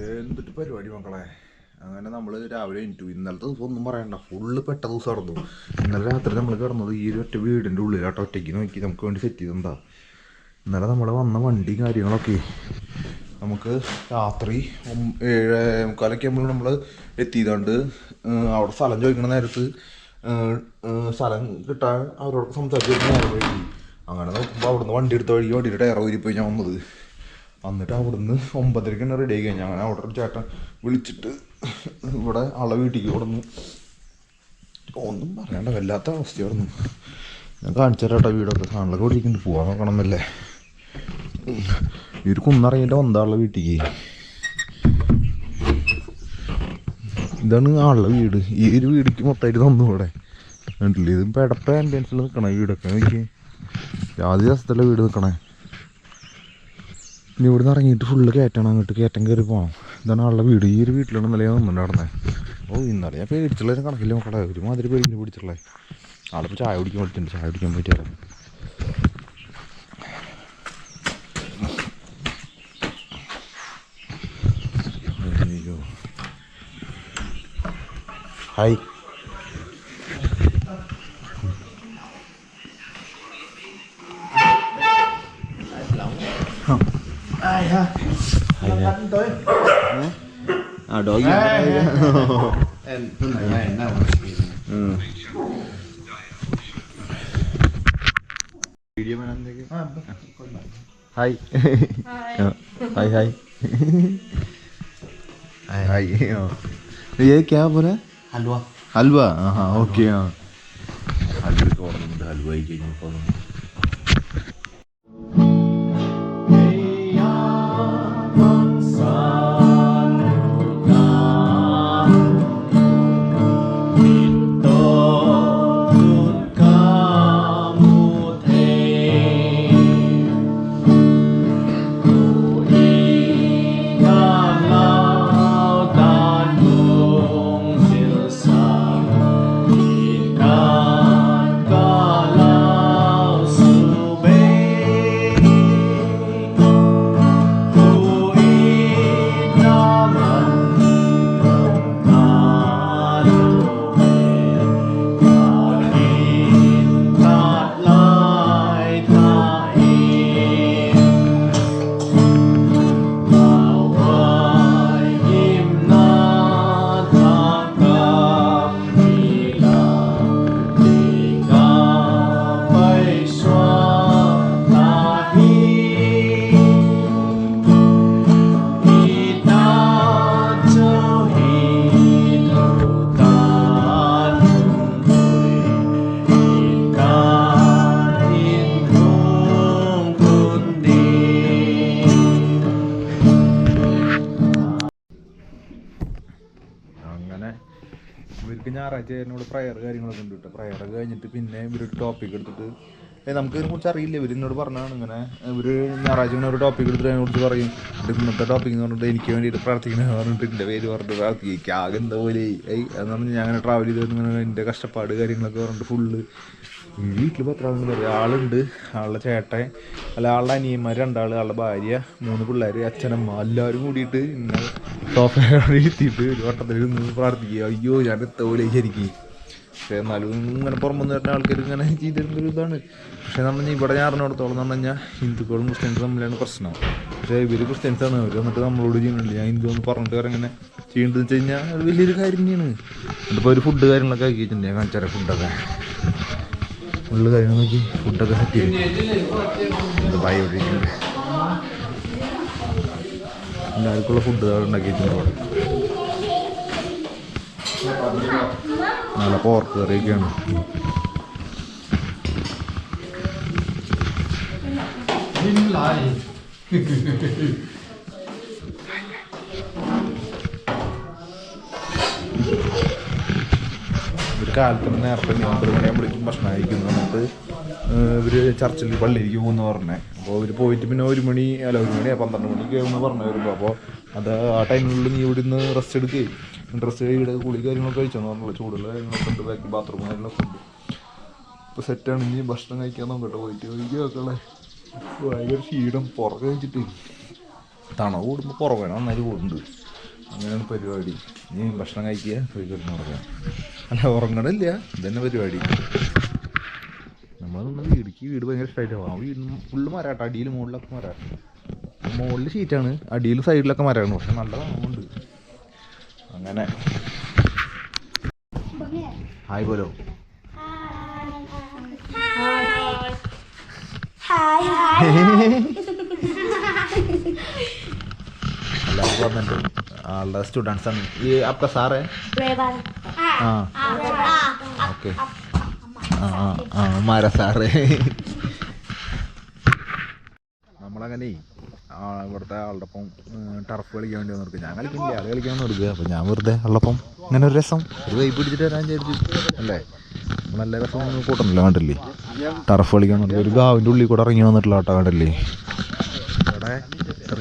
എന്തിട്ട് പരിപാടി മക്കളെ? അങ്ങനെ നമ്മൾ രാവിലെ എണീറ്റു. ഇന്നലത്തെ ദിവസം ഒന്നും പറയണ്ട. ഫുള്ള് പെട്ട ദിവസം നടന്നു ഇന്നലെ രാത്രി നമ്മൾ കിടന്നത് ഈ ഒരു ഒറ്റ വീടിന്റെ ഉള്ളിലാട്ടോ. ഒറ്റയ്ക്ക് നോക്കി നമുക്ക് വേണ്ടി സെറ്റ് ചെയ്തെന്താ ഇന്നലെ നമ്മൾ വന്ന വണ്ടി കാര്യങ്ങളൊക്കെ നമുക്ക് രാത്രി ഏഴ് മുക്കാലൊക്കെ നമ്മൾ നമ്മൾ എത്തിയതുകൊണ്ട് അവിടെ സ്ഥലം ചോദിക്കണ നേരത്ത് സ്ഥലം കിട്ടാൻ അവരോടൊപ്പം സംസാരിച്ചിട്ട് നേരം വൈകി അങ്ങനെ നോക്കുമ്പോൾ അവിടുന്ന് വണ്ടി എടുത്ത വഴി വണ്ടിയുടെ ടയർ ഊരിപ്പോയി ഞാൻ വന്നത്. എന്നിട്ട് അവിടുന്ന് ഒമ്പതരക്ക് തന്നെ റെഡി ആയി അങ്ങനെ അവിടെ ഒരു ചേട്ടൻ വിളിച്ചിട്ട് ഇവിടെ ആളെ വീട്ടിലേക്ക് കൊടുന്നു ഒന്നും പറയണ്ട വല്ലാത്ത അവസ്ഥയായിരുന്നു. ഞാൻ കാണിച്ചു തരാട്ടോ വീടൊക്കെ. കാണലൊക്കെ വിളിക്കുന്നുണ്ട് പോവാൻ നോക്കണമല്ലേ? ഈ ഒരു കുന്നറിയില്ല ഒന്നാളുടെ വീട്ടിലേക്ക് ഇതാണ് ആളുടെ വീട്. ഈ ഒരു വീടിക്ക് മൊത്തമായിട്ട് തന്നു ഇവിടെ. കണ്ടില്ലേ? ഇത് പെടപ്പ ആംബിയൻസിൽ നിൽക്കണേ വീടൊക്കെ. നോക്കി ആദ്യ ദിവസത്തിലെ വീട് നിൽക്കണേ ഇനി ഇവിടുന്ന് ഇറങ്ങിയിട്ട് ഫുള്ള് കയറ്റണം അങ്ങോട്ട് കയറ്റം കയറി പോകണം ഇതാണ് ആളുടെ വീട്. ഈ ഒരു വീട്ടിലാണ് ഇന്നലെ നിന്നുണ്ട് ഓ ഇന്നലെ ഞാൻ പേടിച്ചുള്ള കണക്കില്ല മക്കളെ? ഒരുമാതിരി പേടിക്കുന്നു പിടിച്ചുള്ളേ. ആളിപ്പോൾ ചായ കുടിക്കാൻ പറ്റുന്നുണ്ട് ചായ കുടിക്കാൻ പറ്റിയാലോ hi tới. À đội gì đây em tôi này nào ừ. Video mà anh thấy hay. Hay. Hay hay. Hay. ये क्या बोला हलवा हलवा हाँ ओके हाँ हलवे को हलवाई के लिए ഞായറാഴ്ച എന്നോട് പ്രയർ കാര്യങ്ങളൊക്കെ ഉണ്ട് കേട്ടോ പ്രയർ കഴിഞ്ഞിട്ട് പിന്നെ ഇവരൊരു ടോപ്പിക് എടുത്തിട്ട് നമുക്ക് ഇതിനെ കുറിച്ച് അറിയില്ല. ഇവർ എന്നോട് പറഞ്ഞാണ് ഇങ്ങനെ ഇവർ ഞായറാഴ്ച ഇങ്ങനെ ഒരു ടോപ്പിക് എടുത്തിട്ട് അതിനെ കുറിച്ച് പറയും. ഇന്നത്തെ ടോപ്പിക് എന്ന് പറഞ്ഞിട്ട് എനിക്ക് വേണ്ടിയിട്ട് പ്രാർത്ഥിക്കണമെന്ന് പറഞ്ഞിട്ട് എന്റെ പേര് പറഞ്ഞിട്ട് പ്രാർത്ഥിക്കുക എന്താ പോലെ ഏയ് എന്ന് പറഞ്ഞാൽ ഞാൻ അങ്ങനെ ട്രാവൽ ചെയ്ത് ഇങ്ങനെ എന്റെ കഷ്ടപ്പാട് കാര്യങ്ങളൊക്കെ പറഞ്ഞിട്ട് ഫുള്ള് വീട്ടിൽ പത്ര ആളെന്ന് പറയാം ആളുണ്ട് ആളുടെ ചേട്ടൻ അല്ല ആളുടെ അനിയന്മാർ രണ്ടാൾ ആളുടെ ഭാര്യ മൂന്ന് പിള്ളേർ അച്ഛനമ്മ എല്ലാവരും കൂടിയിട്ട് ഇന്ന സോഫയുടെ ഇരുത്തിയിട്ട് ഒരു വട്ടത്തിൽ നിന്ന് പ്രാർത്ഥിക്കുക. അയ്യോ ഞാൻ തോലേ ശരിക്കും പക്ഷേ എന്നാലും ഇങ്ങനെ പുറമെന്ന് വരുന്ന ആൾക്കാർ ഇങ്ങനെ ചെയ്തിരുന്ന ഒരു ഇതാണ്. പക്ഷേ നമ്മൾ ഇവിടെ ഞാൻ അറിഞ്ഞിടത്തോളം എന്ന് പറഞ്ഞു കഴിഞ്ഞാൽ ഹിന്ദുക്കളും ക്രിസ്ത്യൻസും തമ്മിലാണ് പ്രശ്നം. പക്ഷേ ഇവർ ക്രിസ്ത്യൻസാണ് അവർ എന്നിട്ട് നമ്മളോട് ചെയ്യുന്നുണ്ട്. ഞാൻ ഹിന്ദു എന്ന് പറഞ്ഞിട്ട് വേറെ ഇങ്ങനെ ചെയ്യേണ്ടതെന്ന് വെച്ച് കഴിഞ്ഞാൽ അത് വലിയൊരു കാര്യം തന്നെയാണ്. എന്നിട്ടിപ്പോൾ ഒരു ഫുഡ് കാര്യങ്ങളൊക്കെ ആക്കിയിട്ടുണ്ട് ഞാൻ കാണിച്ചു ഫുഡൊക്കെ ഉള്ള കാര്യങ്ങൾ നോക്കി. ഫുഡൊക്കെ സെറ്റ് ചെയ്തു. ബായി ഒഴിക്കുന്നുണ്ട് എല്ലാവർക്കുള്ള ഫുഡ് ഉണ്ടാക്കിയിട്ടുണ്ട് നല്ല പോർക്ക് കറിയൊക്കെയാണ്. ഒരു കാലത്ത് തന്നെ നേരത്തെ ഇനി ഒമ്പത് മണിയാകുമ്പോഴേക്കും ഭക്ഷണം കഴിക്കുന്നു എന്നിട്ട് ഇവർ ചർച്ചിൽ പള്ളിയിലേക്ക് പോകുമെന്ന് പറഞ്ഞേ. അപ്പോൾ ഇവർ പോയിട്ട് പിന്നെ ഒരു മണി അല്ല ഒരു മണി പന്ത്രണ്ട് മണിക്ക് ആകുമെന്ന് പറഞ്ഞു വരുമ്പോൾ അപ്പോൾ അത് ആ ടൈമിനുള്ളിൽ നീ ഇവിടെ നിന്ന് റെസ്റ്റ് എടുക്കുകയും ഡ്രസ്സ് ഇവിടെ കുളി കാര്യങ്ങളൊക്കെ കഴിച്ചെന്ന് പറഞ്ഞുള്ള ചൂടുള്ള കാര്യങ്ങളൊക്കെ ഉണ്ട് ബാക്കി ബാത്റൂം കാര്യങ്ങളൊക്കെ ഉണ്ട്. ഇപ്പോൾ സെറ്റാണ് ഇനി ഭക്ഷണം കഴിക്കാൻ നോക്കട്ടെ. പോയിട്ട് ഒഴിക്കുക നോക്കണേ ഭയങ്കര ക്ഷീണം. പുറകെ വെച്ചിട്ട് തണവ് കൂടുമ്പോൾ പുറമേ നന്നായി കൂടുന്നുണ്ട്. അങ്ങനെയാണ് പരിപാടി. ഇനി ഭക്ഷണം കഴിക്കുക പോയി കിടന്നു അല്ല ഉറങ്ങണില്ല. ഇതന്നെ പരിപാടി. നമ്മൾ നിന്ന് വീടിക്ക് വീട് ഭയങ്കര ഇഷ്ടമായിട്ട് ആ വീട് ഫുള്ള് മരാട്ടോ. അടിയിൽ മുകളിലൊക്കെ മരാ. മുകളിൽ ഷീറ്റാണ് അടിയിൽ സൈഡിലൊക്കെ മരമാണ് പക്ഷെ നല്ല തണവുണ്ട് അങ്ങനെ. ഹായ് പോലോ ആളുടെ സ്റ്റുഡൻസ് ആണ്. ഈ അപ്പ സാറേ ആ. ഓക്കെ. ആ ആ ആ. മാര സാറേ. നമ്മളങ്ങനെ ആ ഇവിടുത്തെ ആളുടെ ഒപ്പം ടർഫ് കളിക്കാൻ വേണ്ടി വന്നിരിക്കും. ഞാൻ കളിക്കുന്നില്ല ആൾ കളിക്കാൻ വന്നിരിക്കുക അപ്പോൾ ഞാൻ വെറുതെ ആളുടെ ഇങ്ങനെ ഒരു രസം. ഒരു വൈപ്പ് പിടിച്ചിട്ട് വരാൻ വിചാരിച്ചു. അല്ലേ? നല്ല രസം കൂട്ടണില്ല കണ്ടില്ലേ? ടർഫ് കളിക്കാൻ വന്നിട്ട് ഒരു ഗാവിന്റെ ഉള്ളിൽ കൂടെ ഇറങ്ങി വന്നിട്ടില്ല കേട്ടോ കണ്ടില്ലേ? ഇവിടെ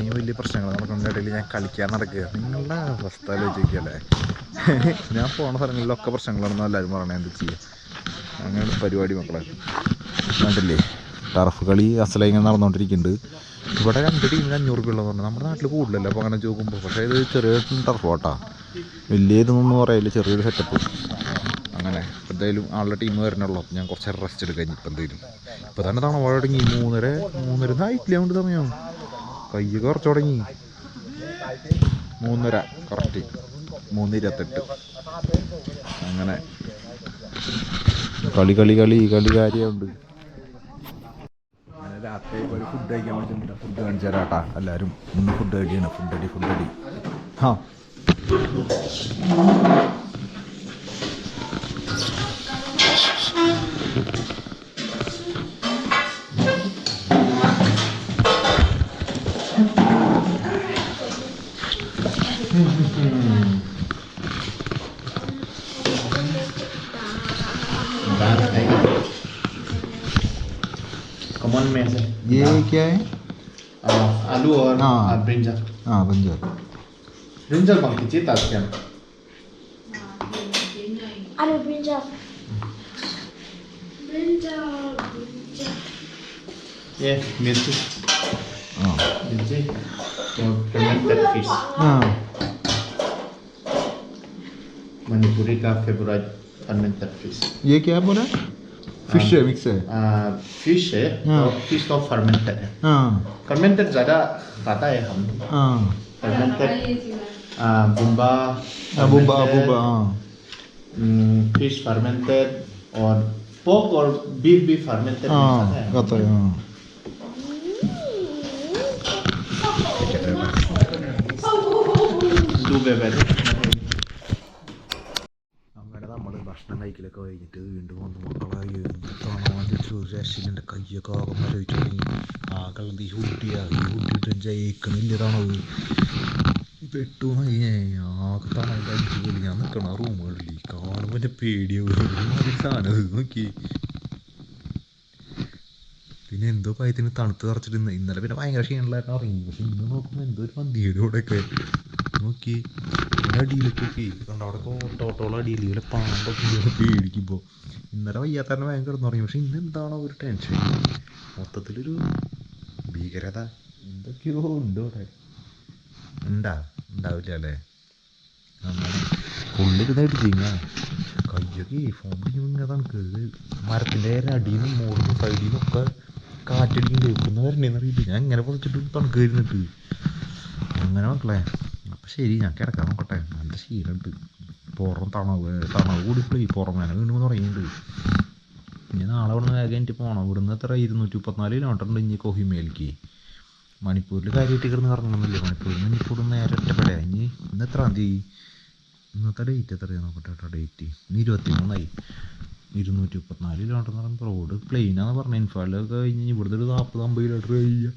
ഇത്രയും വലിയ പ്രശ്നങ്ങൾ നടക്കുന്ന ഇടയിൽ ഞാൻ കളിക്കാൻ നടക്കുക നിങ്ങളുടെ അവസ്ഥ ആലോചിക്കല്ലേ? ഞാൻ പോണ സ്ഥലങ്ങളിലൊക്കെ പ്രശ്നങ്ങളാണെന്ന് എല്ലാവരും പറയണേ എന്ത് ചെയ്യുക അങ്ങനെ പരിപാടി മക്കളെ. കണ്ടില്ലേ? ടർഫ് കളി അസല ഇങ്ങനെ നടന്നുകൊണ്ടിരിക്കുന്നുണ്ട് ഇവിടെ രണ്ട് ടീമിന് അഞ്ഞൂറ് രൂപ ഉള്ളതുകൊണ്ട് നമ്മുടെ നാട്ടിൽ കൂടുതലല്ല അപ്പോൾ അങ്ങനെ ചോദിക്കുമ്പോൾ പക്ഷേ ഇത് ചെറിയ ടർഫ് ഓട്ടാ വലിയ പറയില്ല ചെറിയൊരു സെറ്റപ്പ് അങ്ങനെ എന്തായാലും ആളുടെ ടീം വരണുള്ളൂ. അപ്പോൾ ഞാൻ കുറച്ച് റെസ്റ്റ് എടുക്കാം ഇപ്പം എന്തെങ്കിലും ഇപ്പോൾ തന്നെ തണുപ്പ് തുടങ്ങി മൂന്നര മൂന്നര ആയിട്ടില്ല കൊണ്ട് സമയം കയ്യൊക്കെ കുറച്ച് തുടങ്ങി. മൂന്നര കറക്റ്റ് മൂന്നിരത്തെട്ട്. അങ്ങനെ. കളി കളി കളി കളി കാര്യമുണ്ട്. രാത്രി ഫുഡ് കഴിക്കാൻ പറ്റുന്നില്ല. ഫുഡ് കാണിച്ചു തരാട്ടാ എല്ലാവരും ഇന്ന് ഫുഡ് കഴിക്കണം. ഫുഡ് അടി ഫുഡ് അടി. ആ में क्या है? आलू और हाँ। ब्रिंजल हाँ ब्रिंजल ब्रिंजल पंपीजिए ताकि हम आलू ब्रिंजल ब्रिंजल ये मिर्ची। हाँ। मिर्ची और टमाटर फ़िश हाँ। मणिपुरी का फेवरेट ये क्या बोला? फिश है मिक्स है फिश है हाँ। तो फिश तो फर्मेंटेड है हाँ फर्मेंटेड ज़्यादा खाता है हम हाँ फर्मेंटेड बुम्बा अबूबा अबूबा हाँ फिश फर्मेंटेड और पोक और बीफ भी फर्मेंटेड हाँ खाता है हाँ टू बेबल അങ്ങനെ നമ്മൾ ഭക്ഷണം കഴിക്കലൊക്കെ കഴിഞ്ഞിട്ട് വീണ്ടും വന്ന് മക്കളായി രക്ഷിന്റെ കയ്യൊക്കെ ആകെ മരവിച്ചു തുടങ്ങി ആകെ ഈ ഹുഡിയാ? ഈ ഹുഡിട്ട് ജയിക്കണില്ല തണവ് പെട്ടു ആകെ തണവ് അടിച്ചു പോലും ഞാൻ നിൽക്കണ റൂമുകളിൽ കാണുമ്പോൾ എന്റെ പേടിയാവും സാധനം നോക്കി. പിന്നെ എന്തോ കാര്യത്തിന് തണുത്ത് തറച്ചിട്ട് ഇന്ന് ഇന്നലെ പിന്നെ ഭയങ്കര ക്ഷീണമുള്ളായിരുന്നു. ഇറങ്ങി. പക്ഷെ ഇന്ന് നോക്കുമ്പോൾ എന്തോ ഒരു പന്തിയുടെ കൂടെയൊക്കെ നോക്കി. അടിയിലൊക്കെ ഒക്കെ കണ്ടോ അവിടെ ഓട്ടോട്ടോളം അടിയിൽ ഇവരെ പാമ്പൊക്കെ പേടിക്കുമ്പോൾ ഇന്നലെ വയ്യാത്തന്നെ ഭയങ്കര കിടന്നുറങ്ങി. പക്ഷെ ഇന്ന് എന്താണോ ഒരു ടെൻഷൻ മൊത്തത്തിലൊരു ഭീകരത. എന്തൊക്കെയോ ഉണ്ട് അവിടെ. ഉണ്ടാ ഉണ്ടാവില്ല അല്ലേ? അങ്ങനെ ചെയ്യുന്ന ചെയ്യാ കയ്യൊക്കെ ഫോൺ പിടിക്കുമ്പോൾ ഇങ്ങനെ തണുക്ക്. മരത്തിന്റെ അടിയിൽ നിന്നും നിന്നും സൈഡിൽ നിന്നൊക്കെ കാറ്റടിക്കും കേൾക്കുന്ന വരണേന്ന് അറിയില്ല. ഞാൻ ഇങ്ങനെ പൊതിച്ചിട്ട് തണുക്ക് വരുന്നിട്ട് അങ്ങനെ മക്കളെ. ശരി ഞാൻ കിടക്കാൻ നോക്കട്ടെ. നല്ല ശീലമുണ്ട്. പുറം തണവ് തണവ് കൂടിപ്പോയി പുറമേനെ വീണ്ടും തുടങ്ങിയിട്ടുണ്ട് ഇനി നാളെ ഇവിടെ നിന്ന് വേഗം എനിക്ക് പോകണം ഇവിടുന്ന് എത്ര? ഇരുന്നൂറ്റി മുപ്പത്തിനാല് കിലോമീറ്റർ ഉണ്ട് ഇനി കൊഹിമയിലേക്ക് മണിപ്പൂരിൽ കാര്യമായിട്ട് കിടന്ന് ഇറങ്ങണമെന്നില്ലേ മണിപ്പൂരിൽ നിന്ന് ഇനിയിപ്പോൾ ഇവിടുന്ന് നേരെ ഒറ്റപ്പെടെ ഇനി ഇന്ന് എത്രാം തീയതി? ഇന്നത്തെ ഡേറ്റ് എത്രയാണ് നോക്കട്ടെ കേട്ടോ ഡേറ്റ് ഇന്ന് ഇരുപത്തി മൂന്നായി ഇരുന്നൂറ്റി മുപ്പത്തിനാല് കിലോമീറ്റർ എന്ന് പറയുമ്പോൾ റോഡ് പ്ലെയിനാന്ന് പറഞ്ഞത് ഇൻഫാളിലൊക്കെ കഴിഞ്ഞ് ഇവിടുന്ന് ഒരു നാൽപ്പത് അമ്പത് കിലോമീറ്റർ കഴിയുക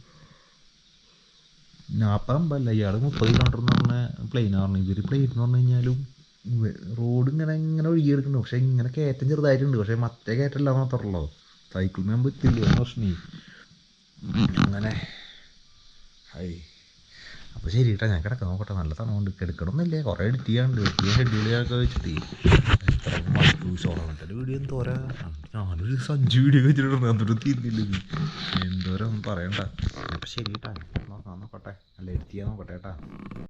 നാൽപ്പത് അമ്പതല്ല ഇയാൾ മുപ്പത് കിലോമീറ്റർ എന്ന് പറഞ്ഞ. പ്ലെയിനാണ് പറഞ്ഞു ഇവർ പ്ലെയിൻ എന്ന് പറഞ്ഞു കഴിഞ്ഞാലും റോഡ് ഇങ്ങനെ ഇങ്ങനെ ഒഴുകിയെടുക്കുന്നു പക്ഷേ ഇങ്ങനെ കയറ്റം ചെറുതായിട്ടുണ്ട്. പക്ഷേ മറ്റേ കയറ്റമല്ല മാത്രമല്ലോ സൈക്കിൾ ഞാൻ പറ്റില്ല പ്രശ്നേ അങ്ങനെ. ഹൈ. അപ്പോൾ ശരി കേട്ടോ. ഞാൻ കിടക്കാം നോക്കട്ടെ. നല്ല തണുണ്ട് കിടക്കണമെന്നില്ലേ കുറേ എഡിറ്റ് ചെയ്യാണ്ട് എഡിറ്റ് വെച്ചിട്ട്. എത്ര വീഡിയോ എന്തോരാ ഞാനൊരു സഞ്ചു വീഡിയോ വെച്ചിട്ടുണ്ട് അതൊരു തീരുന്നില്ല. ഇത് എന്തോരം പറയണ്ട. അപ്പോൾ ശരി കേട്ടോ. നോക്കാം നോക്കട്ടെ. നല്ല എഡിറ്റ് ചെയ്യാൻ നോക്കട്ടെ കേട്ടാ.